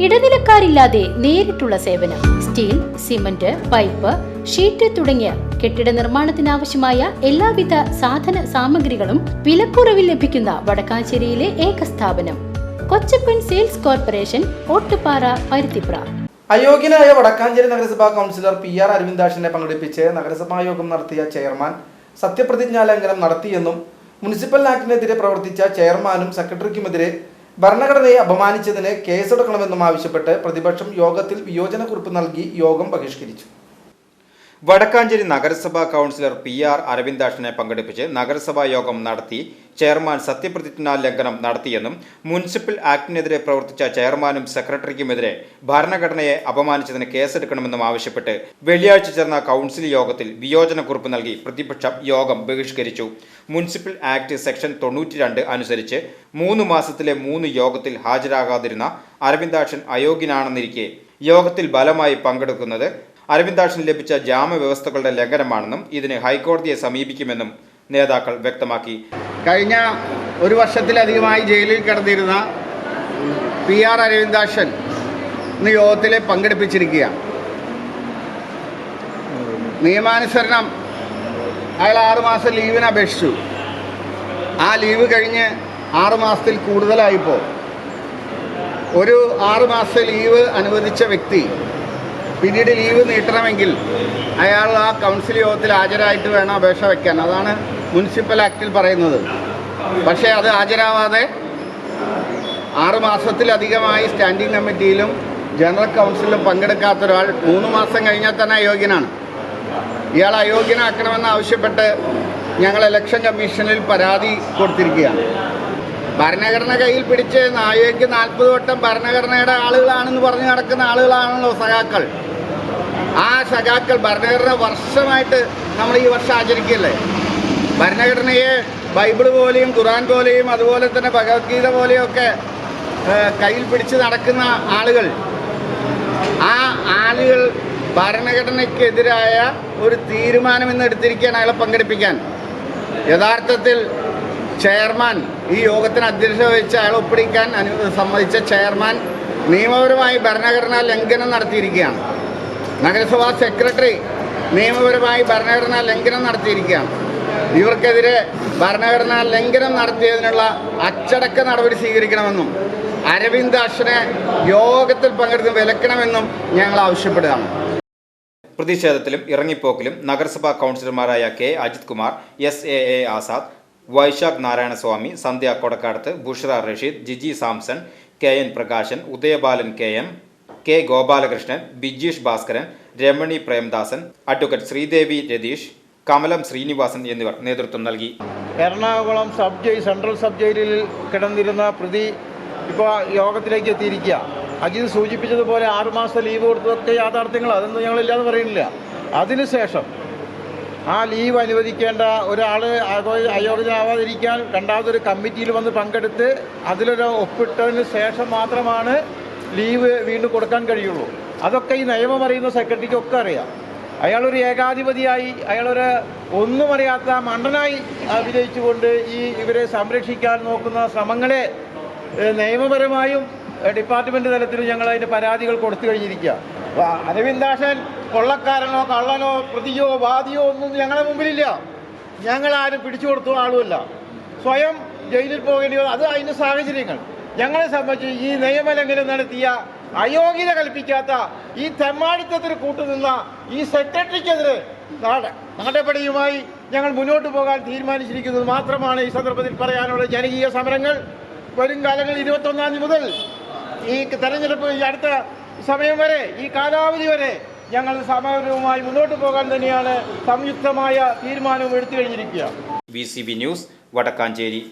ഇടനിലക്കാരില്ലാതെ നേരിട്ടുള്ള സേവനം steel cement pipe sheet തുടങ്ങിയ കെട്ടിട നിർമ്മാണത്തിനാവശ്യമായ എല്ലാവിധ സാധന സാമഗ്രികളും വിലക്കുറവിൽ ലഭിക്കുന്ന വടക്കാഞ്ചേരിയിലെ ഏക സ്ഥാപനം കൊച്ചപ്പൻ സെയിൽസ് കോർപ്പറേഷൻ ഓട്ടുപാറ പരുത്തിപ്ര. അയോഗ്യനായ വടക്കാഞ്ചേരി നഗരസഭാ കൗൺസിലർ പി ആർ അരവിന്ദാഷിനെ പങ്കെടുപ്പിച്ച് നഗരസഭാ യോഗം നടത്തിയ ചെയർമാൻ സത്യപ്രതിജ്ഞാ ലംഘനം നടത്തിയെന്നും മുനിസിപ്പൽ ആക്ടിനെതിരെ പ്രവർത്തിച്ച ചെയർമാനും സെക്രട്ടറിക്കുമെതിരെ ഭരണഘടനയെ അപമാനിച്ചതിന് കേസെടുക്കണമെന്നും ആവശ്യപ്പെട്ട് പ്രതിപക്ഷം യോഗത്തിൽ വിയോജനക്കുറിപ്പ് നൽകി യോഗം ബഹിഷ്കരിച്ചു. വടക്കാഞ്ചേരി നഗരസഭാ കൗൺസിലർ പി ആർ അരവിന്ദാഷിനെ പങ്കെടുപ്പിച്ച് നഗരസഭാ യോഗം നടത്തി ചെയർമാൻ സത്യപ്രതിജ്ഞാ ലംഘനം നടത്തിയെന്നും മുനിസിപ്പൽ ആക്ടിനെതിരെ പ്രവർത്തിച്ച ചെയർമാനും സെക്രട്ടറിക്കുമെതിരെ ഭരണഘടനയെ അപമാനിച്ചതിന് കേസെടുക്കണമെന്നും ആവശ്യപ്പെട്ട് വെള്ളിയാഴ്ച ചേർന്ന കൗൺസിൽ യോഗത്തിൽ വിയോജനക്കുറിപ്പ് നൽകി പ്രതിപക്ഷം യോഗം ബഹിഷ്കരിച്ചു. മുനിസിപ്പൽ ആക്ട് സെക്ഷൻ തൊണ്ണൂറ്റി രണ്ട് അനുസരിച്ച് മൂന്ന് മാസത്തിലെ മൂന്ന് യോഗത്തിൽ ഹാജരാകാതിരുന്ന അരവിന്ദാക്ഷൻ അയോഗ്യനാണെന്നിരിക്കെ യോഗത്തിൽ ബലമായി പങ്കെടുക്കുന്നത് അരവിന്ദാക്ഷന് ലഭിച്ച ജാമ്യവ്യവസ്ഥകളുടെ ലംഘനമാണെന്നും ഇതിന് ഹൈക്കോടതിയെ സമീപിക്കുമെന്നും നേതാക്കൾ വ്യക്തമാക്കി. കഴിഞ്ഞ ഒരു വർഷത്തിലധികമായി ജയിലിൽ കിടന്നിരുന്ന പി ആർ അരവിന്ദാക്ഷൻ ഇന്ന് യോഗത്തിൽ പങ്കെടുപ്പിച്ചിരിക്കുക നിയമാനുസരണം അയാൾ ആറുമാസം ലീവിന് അപേക്ഷിച്ചു. ആ ലീവ് കഴിഞ്ഞ് ആറുമാസത്തിൽ കൂടുതലായിപ്പോൾ ഒരു ആറ് മാസത്തെ ലീവ് അനുവദിച്ച വ്യക്തി പിന്നീട് ലീവ് നീട്ടണമെങ്കിൽ അയാൾ ആ കൗൺസിൽ യോഗത്തിൽ ഹാജരായിട്ട് വേണം അപേക്ഷ വയ്ക്കാൻ. അതാണ് മുനിസിപ്പൽ ആക്ടിൽ പറയുന്നത്. പക്ഷേ അത് ഹാജരാവാതെ ആറ് മാസത്തിലധികമായി സ്റ്റാൻഡിംഗ് കമ്മിറ്റിയിലും ജനറൽ കൗൺസിലും പങ്കെടുക്കാത്ത ഒരാൾ മൂന്ന് മാസം കഴിഞ്ഞാൽ തന്നെ അയോഗ്യനാണ്. ഇയാൾ അയോഗ്യനാക്കണമെന്ന് ആവശ്യപ്പെട്ട് ഞങ്ങൾ ഇലക്ഷൻ കമ്മീഷനിൽ പരാതി കൊടുത്തിരിക്കുകയാണ്. ഭരണഘടന കയ്യിൽ പിടിച്ച് നായകയ്ക്ക് നാൽപ്പത് വട്ടം ഭരണഘടനയുടെ ആളുകളാണെന്ന് പറഞ്ഞ് നടക്കുന്ന ആളുകളാണല്ലോ സഖാക്കൾ. ആ സഖാക്കൾ ഭരണഘടന വർഷമായിട്ട് നമ്മൾ ഈ വർഷം ആചരിക്കല്ലേ ഭരണഘടനയെ ബൈബിൾ പോലെയും ഖുറാൻ പോലെയും അതുപോലെ തന്നെ ഭഗവത്ഗീത പോലെയൊക്കെ കയ്യിൽ പിടിച്ച് നടക്കുന്ന ആളുകൾ. ആ ആളുകൾ ഭരണഘടനയ്ക്കെതിരായ ഒരു തീരുമാനം ഇന്ന് എടുത്തിരിക്കുകയാണ് അയാളെ പങ്കെടുപ്പിക്കാൻ. യഥാർത്ഥത്തിൽ ചെയർമാൻ ഈ യോഗത്തിന് അധ്യക്ഷത വഹിച്ച് അയാൾ ഒപ്പിടിക്കാൻ അനു സമ്മതിച്ച ചെയർമാൻ നിയമപരമായി ഭരണഘടനാ ലംഘനം നടത്തിയിരിക്കുകയാണ്. നഗരസഭാ സെക്രട്ടറി നിയമപരമായി ഭരണഘടനാ ലംഘനം നടത്തിയിരിക്കുകയാണ്. ഇവർക്കെതിരെ ഭരണഘടനാ ലംഘനം നടത്തിയതിനുള്ള അച്ചടക്ക നടപടി സ്വീകരിക്കണമെന്നും അരവിന്ദ് അശ്വനെ യോഗത്തിൽ പങ്കെടുത്ത് വിലക്കണമെന്നും ഞങ്ങൾ ആവശ്യപ്പെടുകയാണ്. പ്രതിഷേധത്തിലും ഇറങ്ങിപ്പോക്കിലും നഗരസഭാ കൗൺസിലർമാരായ K Ajith Kumar S A A Azad Vaishakh Narayanaswamy Sandhya Kodakkadath Bushara Rasheed Jiji Samson K N Prakashan Udayabalan K M K Gopalakrishnan Bijeesh Bhaskaran Ramani Premdasan advocate Sreedevi Ratheesh Kamalam Srinivasan എന്നിവർ നേതൃത്വം നൽകി. Ernakulam sub jail central sub ജയിലിൽ കിടന്നിരുന്ന പ്രതി ഇപ്പോൾ യോഗത്തിലേക്ക് എത്തിയിരിക്കുക. അജിത് സൂചിപ്പിച്ചതുപോലെ ആറുമാസം leave കൊടുത്തതൊക്കെ യാഥാർത്ഥ്യങ്ങൾ അതൊന്നും ഞങ്ങളില്ലാതെ പറയുന്നില്ല. അതിനുശേഷം ആ ലീവ് അനുവദിക്കേണ്ട ഒരാൾ അയോഗ്യനാവാതിരിക്കാൻ രണ്ടാമതൊരു കമ്മിറ്റിയിൽ വന്ന് പങ്കെടുത്ത് അതിലൊരു ഒപ്പിട്ടതിന് ശേഷം മാത്രമാണ് ലീവ് വീണ്ടും കൊടുക്കാൻ കഴിയുള്ളൂ. അതൊക്കെ ഈ നിയമം അറിയുന്ന സെക്രട്ടറിക്കൊക്കെ അറിയാം. അയാളൊരു ഏകാധിപതിയായി അയാളൊരു ഒന്നും അറിയാത്ത മണ്ടനായി അഭിനയിച്ചുകൊണ്ട് ഈ ഇവരെ സംരക്ഷിക്കാൻ നോക്കുന്ന ശ്രമങ്ങളെ നിയമപരമായും ഡിപ്പാർട്ട്മെന്റ് തലത്തിലും ഞങ്ങൾ അതിന്റെ പരാതികൾ കൊടുത്തു കഴിഞ്ഞിരിക്കുക. അരവിന്ദാശൻ കൊള്ളക്കാരനോ കള്ളനോ പ്രതിയോ വാദിയോ ഒന്നും ഞങ്ങളുടെ മുമ്പിലില്ല. ഞങ്ങൾ ആരും പിടിച്ചു കൊടുത്ത ആളുമല്ല. സ്വയം ജയിലിൽ പോകേണ്ടി അത് അതിന്റെ സാഹചര്യങ്ങൾ. ഞങ്ങളെ സംബന്ധിച്ച് ഈ നിയമലംഘനം നടത്തിയ അയോഗ്യത കൽപ്പിക്കാത്ത ഈ തെമ്മാടിത്തത്തിന് കൂട്ടുനിന്ന ഈ സെക്രട്ടറിക്കെതിരെ നാട് നടപടിയുമായി ഞങ്ങൾ മുന്നോട്ട് പോകാൻ തീരുമാനിച്ചിരിക്കുന്നത് മാത്രമാണ് ഈ സന്ദർഭത്തിൽ പറയാനുള്ള ജനകീയ സമരങ്ങൾ വരും കാലങ്ങളിൽ ഇരുപത്തൊന്നാം തീയതി മുതൽ ഈ തെരഞ്ഞെടുപ്പ് അടുത്ത സമയം വരെ ഈ കാലാവധി വരെ ഞങ്ങൾ സമരവുമായി മുന്നോട്ട് പോകാൻ തന്നെയാണ് സംയുക്തമായ തീരുമാനവും എടുത്തു കഴിഞ്ഞിരിക്കുക. V news Vadakkanchery.